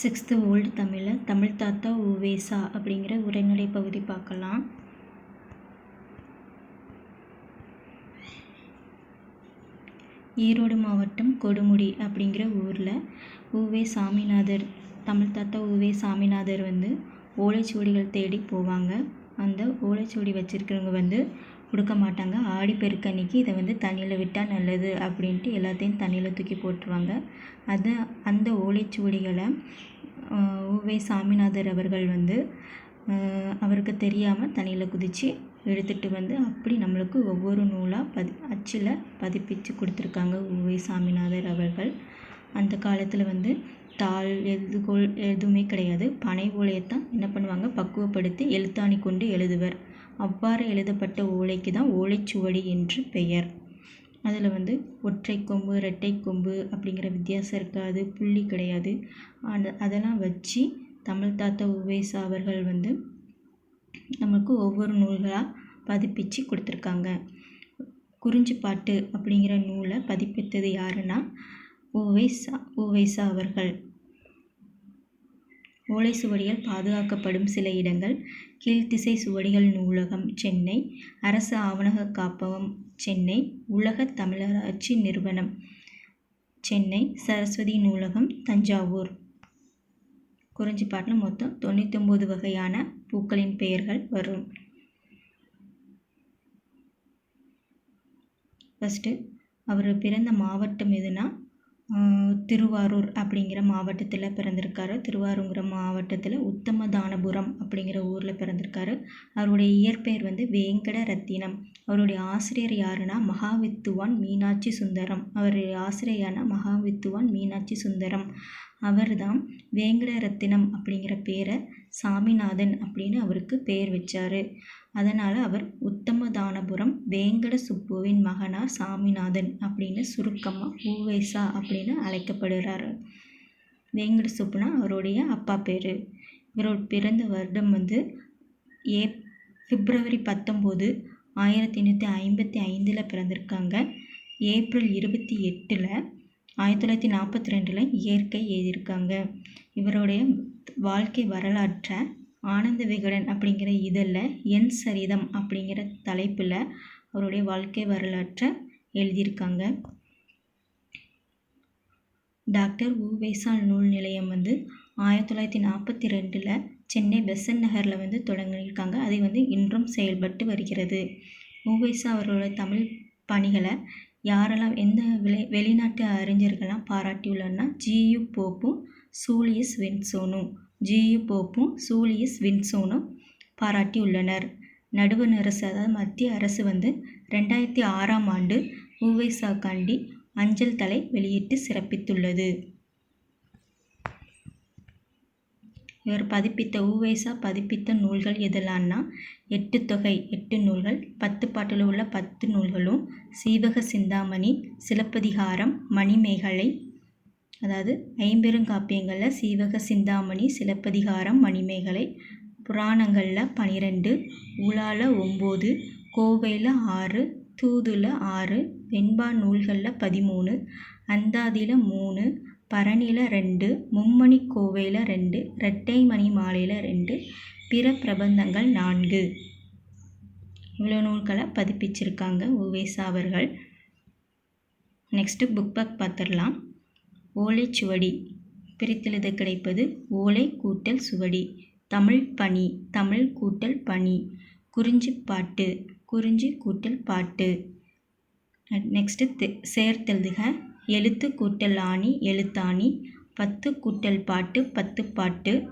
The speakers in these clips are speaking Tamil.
சிக்ஸ்த்து ஓல்டு தமிழில் தமிழ் தாத்தா உவேசா அப்படிங்கிற உரைநடை பகுதி பார்க்கலாம். ஈரோடு மாவட்டம் கொடுமுடி அப்படிங்கிற ஊரில் உவே சாமிநாதர் தமிழ் தாத்தா உவே சாமிநாதர் வந்து ஓலைச்சுவடிகள் தேடி போவாங்க. அந்த ஓலைச்சுவடி வச்சுருக்கிறவங்க வந்து கொடுக்க மாட்டாங்க. ஆடிப்பெருக்கு பெருக்கன்னைக்கு இதை வந்து தண்ணியில் விட்டால் நல்லது அப்படின்ட்டு எல்லாத்தையும் தண்ணியில் தூக்கி போட்டுருவாங்க. அது அந்த ஓலைச்சுவடிகளை உவே சாமிநாதர் அவர்கள் வந்து அவருக்கு தெரியாமல் தண்ணியில் குதித்து எடுத்துகிட்டு வந்து அப்படி நம்மளுக்கு ஒவ்வொரு நூலாக பதி அச்சில் பதிப்பிச்சு கொடுத்துருக்காங்க உவே சாமிநாதர் அவர்கள். அந்த காலத்தில் வந்து தாள் எழுதுகோள் எதுவுமே கிடையாது. பனை ஓலையைத்தான் என்ன பண்ணுவாங்க? பக்குவப்படுத்தி எழுத்தாணி கொண்டு எழுதுவர். அவ்வாறு எழுதப்பட்ட ஓலைக்கு தான் ஓலைச்சுவடி என்று பெயர். அதில் வந்து ஒற்றை கொம்பு ரெட்டை கொம்பு அப்படிங்கிற வித்தியாசம் இருக்காது புள்ளி கிடையாது. அந்த அதெல்லாம் வச்சு தமிழ் தாத்தா உவேசா அவர்கள் வந்து நமக்கு ஒவ்வொரு நூல்களாக பதிப்பிச்சு கொடுத்துருக்காங்க. குறிஞ்சி பாட்டு அப்படிங்கிற நூலை பதிப்பித்தது யாருன்னா உவேசா உவேசா அவர்கள். ஓலை சுவடியால் பாதுகாக்கப்படும் சில இடங்கள் கீழ்த்திசை சுவடிகள் நூலகம் சென்னை அரசு ஆவணக காப்பகம் சென்னை உலக தமிழராட்சி நிறுவனம் சென்னை சரஸ்வதி நூலகம் தஞ்சாவூர். குறிஞ்சிப்பாட்டில் மொத்தம் தொண்ணூத்தொம்பது வகையான பூக்களின் பெயர்கள் வரும். ஃபஸ்ட்டு அவர் பிறந்த மாவட்டம் எதுனா திருவாரூர் அப்படிங்கிற மாவட்டத்தில் பிறந்திருக்காரு. திருவாரூங்கிற மாவட்டத்தில் உத்தமதானபுரம் அப்படிங்கிற ஊரில் பிறந்திருக்காரு. அவருடைய இயற்பெயர் வந்து வேங்கட ரத்தினம் அவருடைய ஆசிரியர் யாருன்னா மகாவித்துவான் மீனாட்சி சுந்தரம். அவருடைய ஆசிரியரான மகாவித்துவான் மீனாட்சி சுந்தரம். அவர் தான் அப்படிங்கிற பேரை சாமிநாதன் அப்படின்னு அவருக்கு பேர் வச்சார். அதனால் அவர் உத்தமதானபுரம் வேங்கட சுப்புவின் மகனார் சாமிநாதன் அப்படின்னு சுருக்கமாக ஊவேசா அப்படின்னு அழைக்கப்படுகிறார் வேங்கட சுப்புனா அவருடைய அப்பா பேர். இவரோட பிறந்த வருடம் வந்து ஏ பிப்ரவரி பத்தொம்போது ஆயிரத்தி எண்ணூற்றி ஐம்பத்தி ஐந்தில் பிறந்திருக்காங்க. ஏப்ரல் இருபத்தி எட்டில் ஆயிரத்தி தொள்ளாயிரத்தி நாற்பத்தி ரெண்டில் இயற்கை எழுதியிருக்காங்க. இவருடைய வாழ்க்கை வரலாற்றை ஆனந்த விகடன் அப்படிங்கிற இதழில் என் சரிதம் அப்படிங்கிற தலைப்பில் அவருடைய வாழ்க்கை வரலாற்றை எழுதியிருக்காங்க. டாக்டர் உவேசால் நூல் நிலையம் வந்து ஆயிரத்தி தொள்ளாயிரத்தி நாற்பத்தி ரெண்டில் சென்னை பெசன் நகரில் வந்து தொடங்கியிருக்காங்க. அதை வந்து இன்றும் செயல்பட்டு வருகிறது. உவேசா அவர்களோட தமிழ் பணிகளை யாரெல்லாம் எந்த வெளி வெளிநாட்டு அறிஞர்கள்லாம் பாராட்டியுள்ளன்னா ஜியு போப்பும் சூலியஸ் வின்சோனும் ஜியு போப்பும் சூலியஸ் வின்சோனும் பாராட்டியுள்ளனர். நடுவண் அரசு அதாவது மத்திய அரசு வந்து ரெண்டாயிரத்தி ஆறாம் ஆண்டு உவைசாக்காண்டி அஞ்சல் தலை வெளியிட்டு சிறப்பித்துள்ளது. இவர் பதிப்பித்த உவேசா பதிப்பித்த நூல்கள் எதெல்லாம்னா எட்டு தொகை எட்டு நூல்கள் பத்து பாட்டில் உள்ள பத்து நூல்களும் சீவக சிந்தாமணி சிலப்பதிகாரம் மணிமேகலை அதாவது ஐம்பெருங்காப்பியங்களில் சீவக சிந்தாமணி சிலப்பதிகாரம் மணிமேகலை புராணங்களில் பனிரெண்டு உலால ஒம்பது கோவையில் ஆறு தூதுல ஆறு வெண்பா நூல்களில் பதிமூணு அந்தாதியில் மூணு பரணியில் ரெண்டு மும்மணி கோவையில் ரெண்டு ரெட்டை மணி மாலையில் ரெண்டு பிற பிரபந்தங்கள் நான்கு. இவ்வளோ நூல்களை பதிப்பிச்சிருக்காங்க உவேசா அவர்கள். நெக்ஸ்ட்டு புக் பேக் பார்த்துடலாம் ஓலைச்சுவடி பிரித்தெழுத கிடைப்பது ஓலை கூட்டல் சுவடி. தமிழ் பணி தமிழ் கூட்டல் பணி. குறிஞ்சி பாட்டு குறிஞ்சி கூட்டல் பாட்டு. நெக்ஸ்ட்டு சேர்த்தெழுதுக. எழுத்து கூட்டல் ஆணி எழுத்தாணி பத்து கூட்டல் பாட்டு பத்து பாட்டு.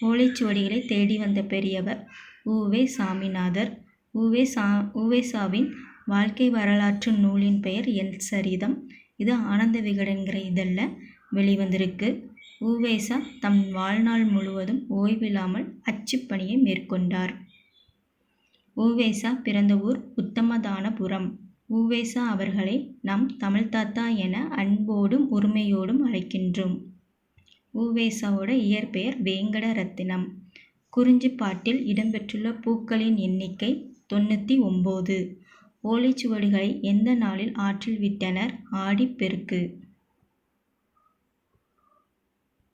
ஓலைச்சுவடிகளை தேடி வந்த பெரியவர் உவே சாமிநாதர். உவே சா உவேசாவின் வாழ்க்கை வரலாற்று நூலின் பெயர் எல் சரிதம். இது ஆனந்த விகடன்கிற இதழில் வெளிவந்திருக்கு. உவேசா தம் வாழ்நாள் முழுவதும் ஓய்வில்லாமல் அச்சுப்பணியை மேற்கொண்டார். உவேசா பிறந்த ஊர் உத்தமதானபுரம். உவேசா அவர்களை நம் தமிழ் தாத்தா என அன்போடும் உரிமையோடும் அழைக்கின்றோம். உவேசாவோட இயற்பெயர் வேங்கட ரத்தினம் குறிஞ்சிப்பாட்டில் இடம்பெற்றுள்ள பூக்களின் எண்ணிக்கை தொண்ணூற்றி ஒம்பது. ஓலைச்சுவடிகளை எந்த நாளில் ஆற்றில் விட்டனர்? ஆடிப்பெருக்கு.